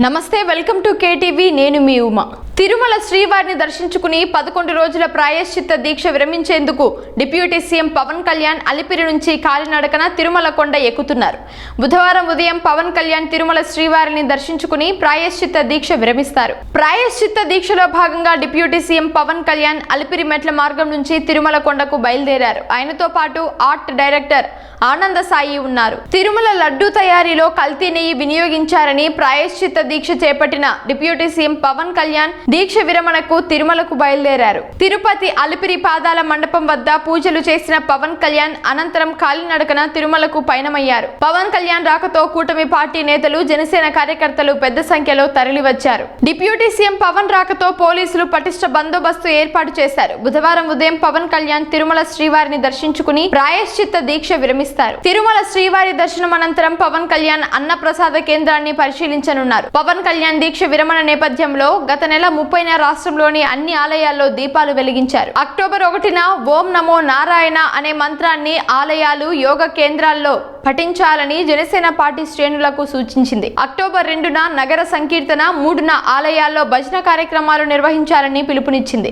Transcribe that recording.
నమస్తే welcome to KTV నేను మీ ఉమా. తిరుమల శ్రీవారిని దర్శించుకుని పదకొండు రోజుల ప్రాయశ్చిత్త దీక్ష విరమించేందుకు డిప్యూటీ సీఎం పవన్ కళ్యాణ్ అలిపిరి నుంచి కాలినడకన తిరుమల కొండ ఎక్కుతున్నారు. బుధవారం ఉదయం పవన్ కళ్యాణ్ తిరుమల శ్రీవారిని దర్శించుకుని ప్రాయశ్చిత్త దీక్ష విరమిస్తారు. ప్రాయశ్చిత్త దీక్షలో భాగంగా డిప్యూటీ సీఎం పవన్ కళ్యాణ్ అలిపిరి మెట్ల మార్గం నుంచి తిరుమల కొండకు బయలుదేరారు. ఆయనతో పాటు ఆర్ట్ డైరెక్టర్ ఆనంద సాయి ఉన్నారు. తిరుమల లడ్డూ తయారీలో కల్తీ నెయ్యి వినియోగించారని ప్రాయశ్చిత్త దీక్ష చేపట్టిన డిప్యూటీ సీఎం పవన్ కళ్యాణ్ దీక్ష విరమణకు తిరుమలకు బయలుదేరారు. తిరుపతి అలిపిరి పాదాల మండపం వద్ద పూజలు చేసిన పవన్ కళ్యాణ్ అనంతరం కాలినడకన తిరుమలకు పయనమయ్యారు. పవన్ కళ్యాణ్ రాకతో కూటమి పార్టీ నేతలు జనసేన కార్యకర్తలు పెద్ద సంఖ్యలో తరలివచ్చారు. డిప్యూటీ సీఎం పవన్ రాకతో పోలీసులు పటిష్ట బందోబస్తు ఏర్పాటు చేశారు. బుధవారం ఉదయం పవన్ కళ్యాణ్ తిరుమల శ్రీవారిని దర్శించుకుని ప్రాయశ్చిత్త దీక్ష విరమిస్తారు. తిరుమల శ్రీవారి దర్శనం అనంతరం పవన్ కళ్యాణ్ అన్న ప్రసాద కేంద్రాన్ని పరిశీలించనున్నారు. పవన్ కళ్యాణ్ దీక్ష విరమణ నేపథ్యంలో గత నెల ముప్పైన రాష్ట్రంలోని అన్ని ఆలయాల్లో దీపాలు వెలిగించారు. అక్టోబర్ ఒకటిన ఓం నమో నారాయణ అనే మంత్రాన్ని ఆలయాలు యోగ కేంద్రాల్లో పఠించాలని జనసేన పార్టీ శ్రేణులకు సూచించింది. అక్టోబర్ రెండున నగర సంకీర్తన మూడున ఆలయాల్లో భజన కార్యక్రమాలు నిర్వహించాలని పిలుపునిచ్చింది.